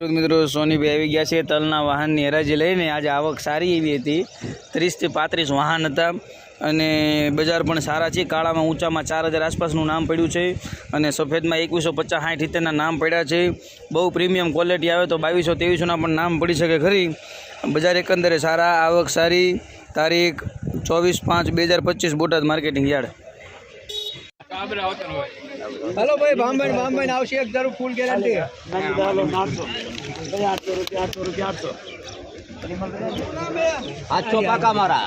મિત્રો સોનીભાઈ આવી ગયા છે તલના વાહનની હરાજી લઈને. આજે આવક સારી એવી હતી. ત્રીસથી પાંત્રીસ વાહન હતા અને બજાર પણ સારા છે. કાળામાં ઊંચામાં ચાર હજાર આસપાસનું નામ પડ્યું છે અને સફેદમાં એકવીસો પચાસ સાઠ સિત્તેરના નામ પડ્યા છે. બહુ પ્રીમિયમ ક્વોલિટી આવે તો બાવીસો ત્રેવીસોના પણ નામ પડી શકે ખરી. બજાર એકંદરે સારા, આવક સારી. તારીખ ચોવીસ પાંચ બે હજાર પચીસ બોટાદ માર્કેટિંગ યાર્ડ. હલો ભાઈ ભામભાઈ ભામભાઈ આવશે એક દારૂ ફૂલ ગેરંટી આઠસો પાકા મારા.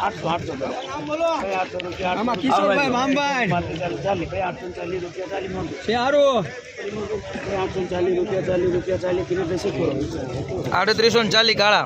આમાં કિશોરભાઈ બામભાઈ ચાલીસ હારું. આડત્રીસો ને ચાલી કાળા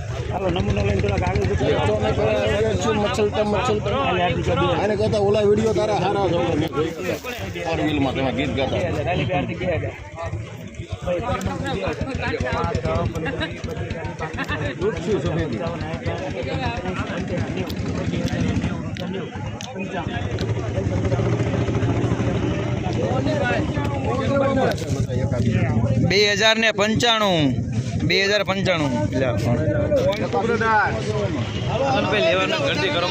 હાલો નમૂનો લઈને થોડાક આગળ આને કરતા ઓલા વીડિયો તારા સારા છે ફોર વ્હીલમાં તમે ગીત ગાતા. બે હજાર ને પંચાણું. બે હજાર પંચાણું. લેવાનું ગરદી કરો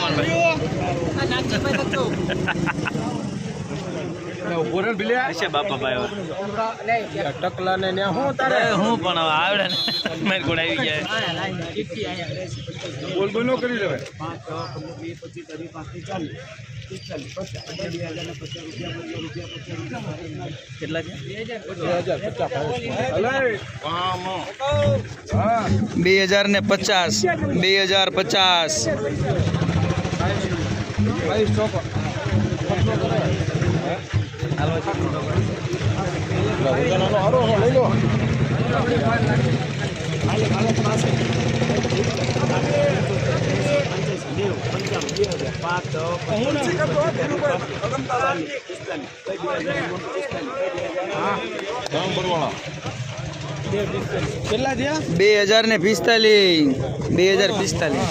બાપા ભાઈ ટકલા ને ન્યા હું તારે? હું પણ આવડે ને. મારી કોડ આવી બોલ બોલ કરી લેવાય. પાંચ છ? બે છે બે હજાર ને પચાસ. બે હજાર પચાસ. કેટલા થયા બે હજાર ને પિસ્તાલીસ. બે હજાર પિસ્તાલીસ.